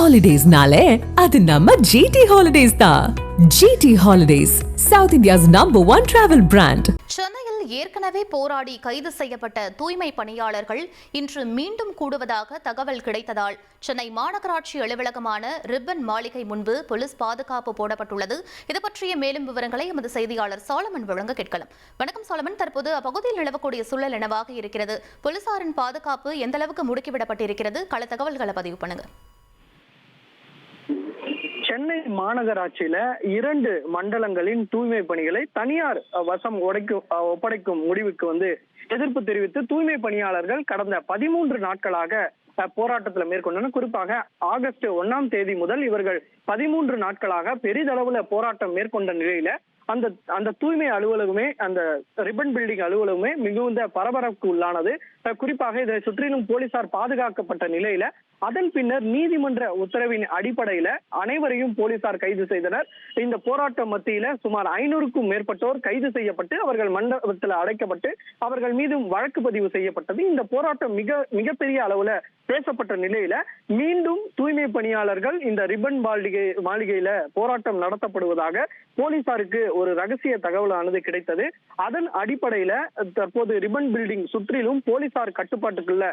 ஹாலிடேஸ்னாலே அது நம்ம ஜிடி ஹாலிடேஸ் தான் GT holidays south India's number one travel brand சென்னையில் ஏற்கனவே போராடி கைது செய்யப்பட்ட தூய்மை பணியாளர்கள் இன்று மீண்டும் கூடுவதாக தகவல் கிடைத்ததால் சென்னை மாநகராட்சி அலுவலகமான ரிப்பன் மாளிகை முன்பு போலீஸ் பாதுகாப்பு போடப்பட்டுள்ளது. இது பற்றிய மேலும் விவரங்களை எமது செய்தியாளர் சாலமன் வழங்க கேட்கலாம். வணக்கம் சாலமன். தற்போது அப்பகுதியில் நிலவக்கூடிய சூழல் என்னவாக இருக்கிறது? போலீசாரின் பாதுகாப்பு எந்த அளவுக்கு முடுக்கிவிடப்பட்டிருக்கிறது? கள தகவல்களை பதிவு பண்ணுங்க. சென்னை மாநகராட்சியில இரண்டு மண்டலங்களின் தூய்மை பணிகளை தனியார் வசம் உடைக்கும் ஒப்படைக்கும் முடிவுக்கு வந்து எதிர்ப்பு தெரிவித்து தூய்மை பணியாளர்கள் கடந்த பதிமூன்று நாட்களாக போராட்டத்தில் மேற்கொண்டனர். குறிப்பாக ஆகஸ்ட் ஒன்னாம் தேதி முதல் இவர்கள் பதிமூன்று நாட்களாக பெரிதளவுல போராட்டம் மேற்கொண்ட நிலையில அந்த அந்த தூய்மை அலுவலகமே அந்த ரிப்பன் பில்டிங் அலுவலகமே மிகுந்த பரபரப்புக்கு உள்ளானது குறிப்பாக இதை சுற்றிலும் போலீசார் பாதுகாக்கப்பட்ட நிலையில அதன் பின்னர் நீதிமன்ற உத்தரவின் அடிப்படையில அனைவரையும் போலீசார் கைது செய்தனர். இந்த போராட்ட மத்தியில சுமார் ஐநூறுக்கும் மேற்பட்டோர் கைது செய்யப்பட்டு அவர்கள் மண்டபத்தில் அடைக்கப்பட்டு அவர்கள் மீதும் வழக்கு பதிவு செய்யப்பட்டது. இந்த போராட்டம் மிக மிகப்பெரிய அளவுல பேசப்பட்ட நிலையில மீண்டும் தூய்மை பணியாளர்கள் இந்த ரிப்பன் மாளிகை மாளிகையில போராட்டம் நடத்தப்படுவதாக போலீசாருக்கு ஒரு ரகசிய தகவலானது கிடைத்தது. அதன் அடிப்படையில தற்போது ரிப்பன் பில்டிங் சுற்றிலும் போலீசார் கட்டுப்பாட்டுக்குள்ள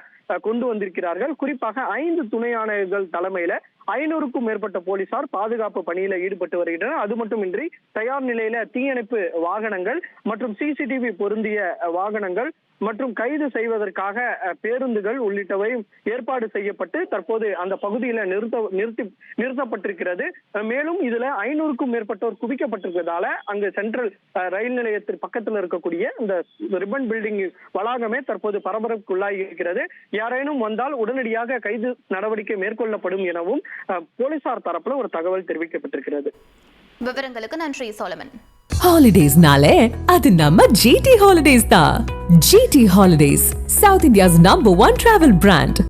கொண்டு வந்திருக்கிறார்கள். குறிப்பாக ஐந்து துணை ஆணையர்கள் தலைமையில ஐநூறுக்கும் மேற்பட்ட போலீசார் பாதுகாப்பு பணியில ஈடுபட்டு வருகின்றனர். அது மட்டுமின்றி தயார் நிலையில தீயணைப்பு வாகனங்கள் மற்றும் சிசிடிவி பொருந்திய வாகனங்கள் மற்றும் கைது செய்வதற்காக பேருந்துகள் உள்ளிட்டவையும் ஏற்பாடு செய்யப்பட்டு தற்போது அந்த பகுதியில நிறுத்த நிறுத்தி நிறுத்தப்பட்டிருக்கிறது. மேலும் இதுல ஐநூறுக்கும் மேற்பட்டோர் குவிக்கப்பட்டிருக்கிறதால அங்கு சென்ட்ரல் ரயில் நிலையத்தின் பக்கத்தில் இருக்கக்கூடிய இந்த ரிப்பன் பில்டிங் வளாகமே தற்போது பரபரப்புக்குள்ளாகி இருக்கிறது. யாரேனும் வந்தால் உடனடியாக கைது நடவடிக்கை மேற்கொள்ளப்படும் எனவும் போலீசார் தரப்புல ஒரு தகவல் தெரிவிக்கப்பட்டிருக்கிறது. விவரங்களுக்கு நன்றி சோலமன். ஹாலிடேஸ்னாலே அது நம்ம ஜிடி ஹாலிடேஸ் தான். GT holidays south India's number one travel brand